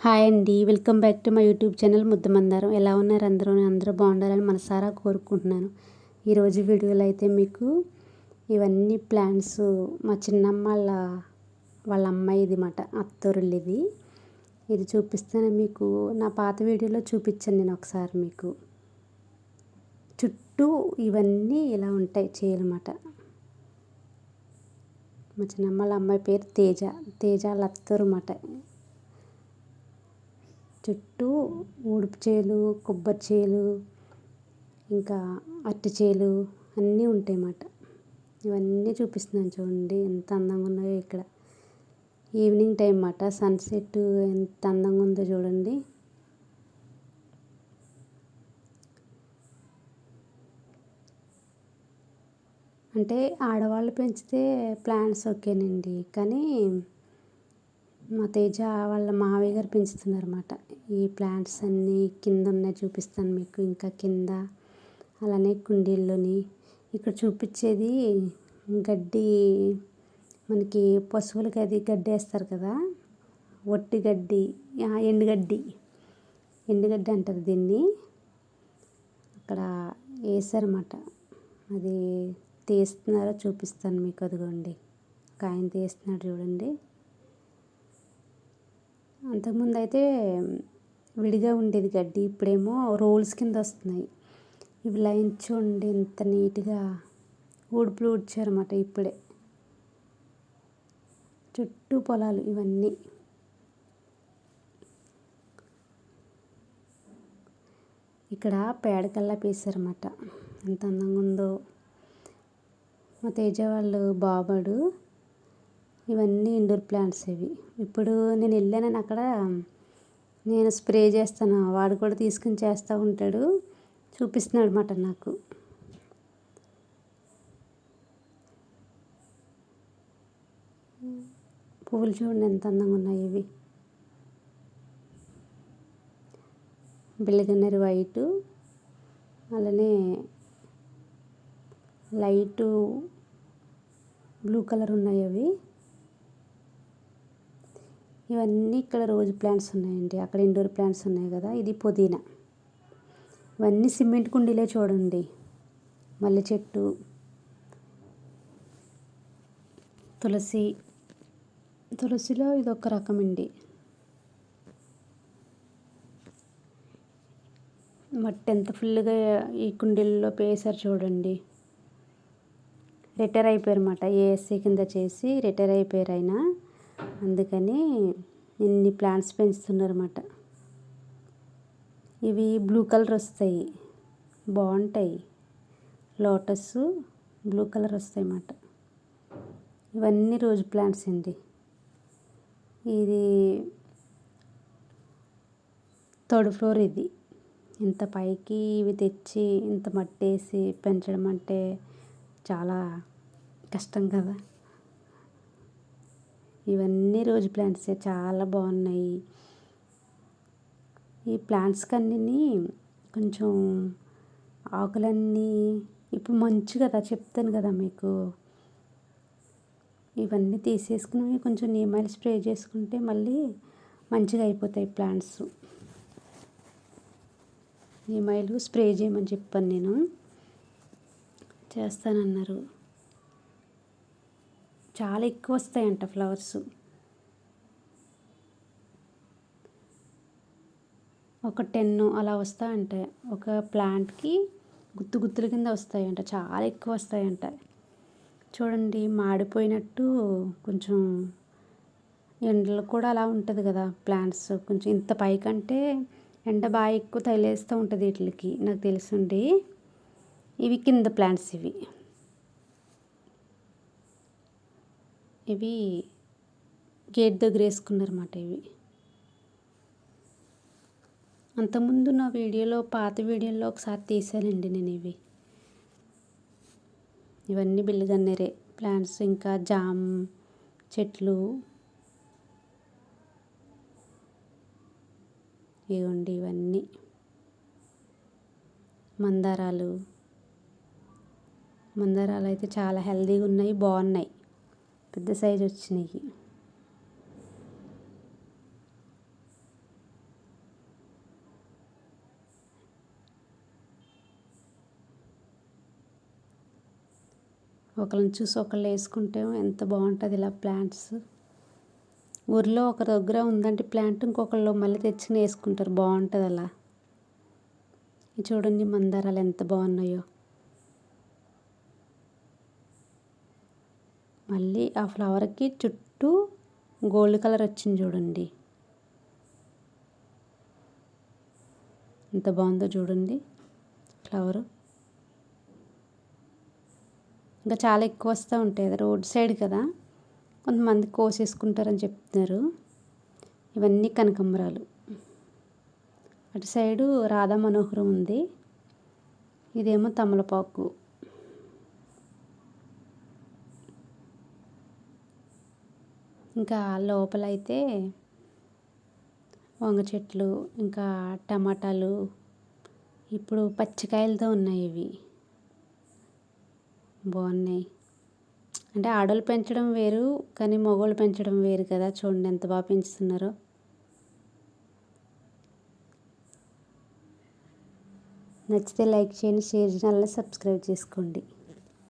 Hi అండి. Welcome back to my YouTube channel Muddamandaram. ఎలా ఉన్నారు అందరూ? అందరూ బాగుండాలని మనసారా కోరుకుంటున్నాను. ఈరోజు వీడియోలో అయితే మీకు ఇవన్నీ ప్లాంట్స్ మా చిన్నమ్మ వాళ్ళ వాళ్ళ అమ్మాయి ఇది మాట అత్తరులు ఇది ఇది చూపిస్తాను మీకు. నా పాత వీడియోలో చూపించాను నేను ఒకసారి మీకు. చుట్టూ ఇవన్నీ ఇలా ఉంటాయి చేయాలన్నమాట మా చిన్నమ్మ వాళ్ళ అమ్మాయి పేరు తేజ. తేజ వాళ్ళ అత్తరు అన్నమాట చుట్టూ ఊడుపు చేలు కొబ్బరి చేలు ఇంకా అరటి చేలు అన్నీ ఉంటాయి అన్నమాట. ఇవన్నీ చూపిస్తున్నాను చూడండి ఎంత అందంగా ఉన్నాయో ఇక్కడ. ఈవినింగ్ టైం అన్నమాట. సన్సెట్ ఎంత అందంగా ఉందో చూడండి. అంటే ఆడవాళ్ళు పెంచితే ప్లాంట్స్ ఓకేనండి కానీ మా తేజ వాళ్ళ మావయ్య గారు పెంచుతున్నారన్నమాట. ఈ ప్లాంట్స్ అన్నీ కింద ఉన్నాయి చూపిస్తాను మీకు ఇంకా కింద అలానే కుండీల్లోని. ఇక్కడ చూపించేది గడ్డి మనకి పశువులకి అది గడ్డి వేస్తారు కదా ఒట్టి గడ్డి ఎండుగడ్డి. ఎండుగడ్డి అంటారు దీన్ని. అక్కడ వేసారన్నమాట. అది తీస్తున్నారో చూపిస్తాను మీకు అదిగోండి. ఒక ఆయన తీస్తున్నాడు చూడండి. అంతకుముందు అయితే విడిగా ఉండేది గడ్డి ఇప్పుడేమో రోల్స్ కింద వస్తున్నాయి. ఇవి లైన్ చూడండి ఎంత నీట్గా ఊడుపులు ఊడ్చారన్నమాట ఇప్పుడే. చుట్టూ పొలాలు ఇవన్నీ. ఇక్కడ పేడకల్లా పేసారన్నమాట. ఎంత అందంగా ఉందో. మా తేజ వాళ్ళు బాబాడు ఇవన్నీ ఇండోర్ ప్లాంట్స్ ఇవి. ఇప్పుడు నేను వెళ్ళానని అక్కడ నేను స్ప్రే చేస్తాను. వాడు కూడా తీసుకుని చేస్తూ ఉంటాడు. చూపిస్తున్నాడు అనమాట నాకు. పువ్వులు చూడండి ఎంత అందంగా ఉన్నాయి ఇవి. బిల్లగన్నరి వైటు అలానే లైటు బ్లూ కలర్ ఉన్నాయి అవి. ఇవన్నీ ఇక్కడ రోజు ప్లాంట్స్ ఉన్నాయండి. అక్కడ ఇండోర్ ప్లాంట్స్ ఉన్నాయి కదా ఇది పుదీనా. ఇవన్నీ సిమెంట్ కుండీలే చూడండి. మల్లె చెట్టు తులసి. తులసిలో ఇది ఒక రకం అండి మట్టి ఎంత ఫుల్గా ఈ కుండీల్లో పేసారు చూడండి. రిటైర్ అయిపోయారు అన్నమాట. ఏఎస్సీ కింద చేసి రిటైర్ అయిపోయారు ఆయన. అందుకని ఇన్ని ప్లాంట్స్ పెంచుతున్నారన్నమాట. ఇవి బ్లూ కలర్ వస్తాయి బాగుంటాయి. లోటస్ బ్లూ కలర్ వస్తాయి అన్నమాట ఇవన్నీ రోజు ప్లాంట్స్ అండి. ఇది థర్డ్ ఫ్లోర్ ఇది. ఇంత పైకి ఇవి తెచ్చి ఇంత మట్టేసి పెంచడం అంటే చాలా కష్టం కదా. ఇవన్నీ రోజు ప్లాంట్సే చాలా బాగున్నాయి. ఈ ప్లాంట్స్ కన్నీ కొంచెం ఆకులన్నీ ఇప్పుడు మంచు కదా చెప్తాను కదా మీకు. ఇవన్నీ తీసేసుకుని కొంచెం నీమాయిల్ స్ప్రే చేసుకుంటే మళ్ళీ మంచిగా అయిపోతాయి ప్లాంట్స్ నీమాయిల్ స్ప్రే చేయమని చెప్పాను నేను. చేస్తానన్నారు. చాలా ఎక్కువ వస్తాయంట ఫ్లవర్స్. ఒక టెన్ అలా వస్తాయంట. ఒక ప్లాంట్కి గుత్తు గుత్తుల కింద వస్తాయంట. చాలా ఎక్కువ వస్తాయంట చూడండి మాడిపోయినట్టు కొంచెం ఎండలు కూడా అలా ఉంటుంది కదా ప్లాంట్స్. కొంచెం ఇంత పైకంటే ఎండ బాగా ఎక్కువ తగిలేస్తూ ఉంటుంది వీటికి. నాకు తెలుసుండి. ఇవి కింద ప్లాంట్స్ ఇవి. ఇవి గేట్ దగ్గర వేసుకున్నారన్నమాట ఇవి. అంతకుముందు నా వీడియోలో పాత వీడియోలో ఒకసారి తీసానండి నేను ఇవి. ఇవన్నీ బిల్లుగన్నేరే ప్లాంట్స్ ఇంకా జామ్ చెట్లు. ఇవ్వండి ఇవన్నీ. మందారాలు. మందారాలు అయితే చాలా హెల్దీగా ఉన్నాయి బాగున్నాయి. పెద్ద సైజు వచ్చినాయి. ఒకళ్ళని చూసి ఒకళ్ళు వేసుకుంటే ఎంత బాగుంటుంది ఇలా ప్లాంట్స్. ఊరిలో ఒక దగ్గర ఉందంటే ప్లాంట్ ఇంకొకళ్ళు మళ్ళీ తెచ్చుకుని వేసుకుంటారు. బాగుంటుంది అలా. చూడండి మందారాలు ఎంత బాగున్నాయో. మళ్ళీ ఆ ఫ్లవర్కి చుట్టూ గోల్డ్ కలర్ వచ్చింది చూడండి. ఎంత బాగుందో చూడండి ఫ్లవరు. ఇంకా చాలా ఎక్కువ వస్తూ ఉంటాయి రోడ్ సైడ్ కదా. కొంతమంది కోసేసుకుంటారని చెప్తున్నారు. ఇవన్నీ కనకంబరాలు. అటు సైడు రాధా మనోహరం ఉంది. ఇదేమో తమలపాకు. ఇంకా లోపల అయితే వంగ చెట్లు ఇంకా టమాటాలు ఇప్పుడు పచ్చికాయలతో ఉన్నాయి ఇవి. బాగున్నాయి. అంటే ఆడవాళ్ళు పెంచడం వేరు కానీ మగవాళ్ళు పెంచడం వేరు కదా. చూడండి ఎంత బాగా పెంచుతున్నారో. నచ్చితే లైక్ చేయండి షేర్ చేయాలని సబ్స్క్రైబ్ చేసుకోండి.